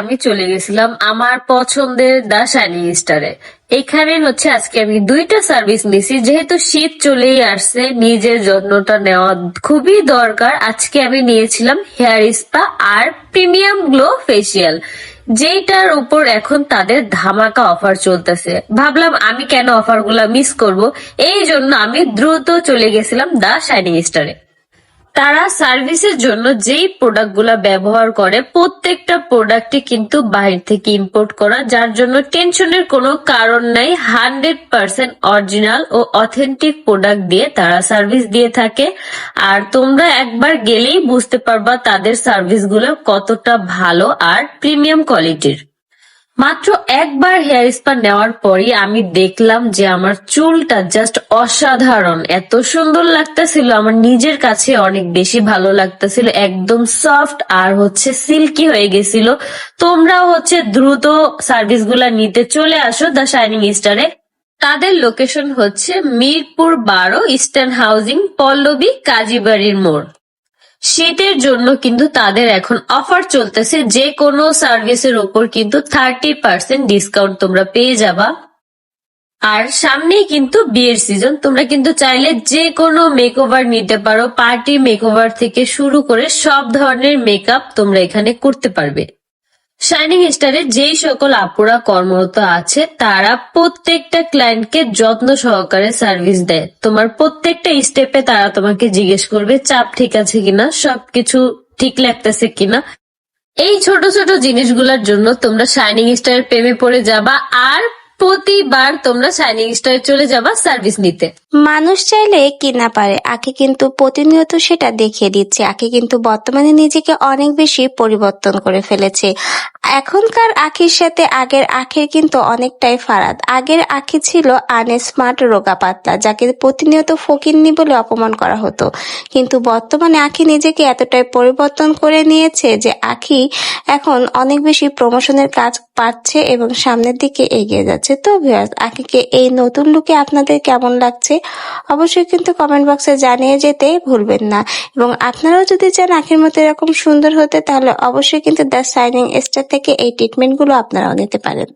আমি চলে গেছিলাম আমার পছন্দের দা শাইনিং স্টারে। এখানে হচ্ছে আজকে আমি দুইটা সার্ভিস নিছি, যেহেতু শীত চলেই আসছে, নিজের যত্নটা নেওয়া খুবই দরকার। আজকে আমি নিয়েছিলাম হেয়ার স্পা আর প্রিমিয়াম গ্লো ফেসিয়াল যেটার উপর এখন তাদের ধামাকা অফার চলতেছে। ভাবলাম আমি কেন অফার মিস করব এই জন্য আমি দ্রুত চলে গেছিলাম দা শাইনিং স্টারে। তারা সার্ভিসের জন্য যেই প্রোডাক্টগুলা ব্যবহার করে, প্রত্যেকটা প্রোডাক্টই কিন্তু বাইরে থেকে ইম্পোর্ট করা, যার জন্য টেনশনের কোনো কারণ নাই। হান্ড্রেড পার্সেন্ট অরিজিনাল ও অথেন্টিক প্রোডাক্ট দিয়ে তারা সার্ভিস দিয়ে থাকে। আর তোমরা একবার গেলেই বুঝতে পারবা তাদের সার্ভিসগুলো কতটা ভালো আর প্রিমিয়াম কোয়ালিটির মাত্র একবার হেয়ার স্পা নেওয়ার পরই আমি দেখলাম যে আমার চুলটা জাস্ট অসাধারণ। এত সুন্দর লাগতেছিল, আমার নিজের কাছে অনেক বেশি ভালো লাগতেছিল, একদম সফট আর হচ্ছে সিল্কি হয়ে গেছিল। তোমরাও হচ্ছে দ্রুত সার্ভিসগুলা নিতে চলে আসো দ্য শাইনিং স্টারে তাদের লোকেশন হচ্ছে মিরপুর বারো ইস্টার্ন হাউজিং পল্লবী, কাজীবাড়ির মোড়। শীতের জন্য কিন্তু তাদের এখন অফার চলতেছে যে কোনো সার্ভিসের ওপর কিন্তু থার্টি পার্সেন্ট ডিসকাউন্ট তোমরা পেয়ে যাবা। আর সামনেই কিন্তু বিয়ের সিজন তোমরা কিন্তু চাইলে যে কোনো মেকওভার নিতে পারো পার্টি মেকওভার থেকে শুরু করে সব ধরনের মেকআপ তোমরা এখানে করতে পারবে। শাইনিং স্টারে যেই সকল আপুরা কর্মরত আছে, তারা প্রত্যেকটা ক্লায়েন্টকে যত্ন সহকারে সার্ভিস দেয়। তোমার প্রত্যেকটা স্টেপে তারা তোমাকে জিজ্ঞেস করবে, চাপ ঠিক আছে কিনা, সবকিছু ঠিক লাগতেছে কিনা। এই ছোট ছোট জিনিসগুলোর জন্য তোমরা শাইনিং স্টারের প্রেমে পড়ে যাবা। আর প্রতিবার তোমরা শাইনিং স্টার চলে যাবা সার্ভিস নিতে। মানুষ চাইলে কি না পারে আকে কিন্তু প্রতিনিয়ত সেটা দেখিয়ে দিচ্ছে। আকে কিন্তু বর্তমানে নিজেকে অনেক বেশি পরিবর্তন করে ফেলেছে। এখনকার আখির সাথে আগের আখির কিন্তু অনেকটাই ফারাক আগের আখি ছিল আনস্মার্ট রোগা পাতলা যাকে প্রতিনিয়ত ফকিন্নি বলে অপমান করা হতো। কিন্তু বর্তমানে আখি নিজেকে এতটাই পরিবর্তন করে নিয়েছে যে আখি এখন অনেক বেশি প্রমোশনের কাজ পাচ্ছে এবং সামনের দিকে এগিয়ে যাচ্ছে। তো ভিউয়ার্স আখিকে এই নতুন লুকে আপনাদের কেমন লাগছে? অবশ্যই কিন্তু কমেন্ট বক্সে জানিয়ে যেতে ভুলবেন না। এবং আপনারাও যদি চান আখির মতো এরকম সুন্দর হতে, তাহলে অবশ্যই কিন্তু দ্য সাইনিং স্টার থেকে এই ট্রিটমেন্টগুলো আপনারাও নিতে পারেন।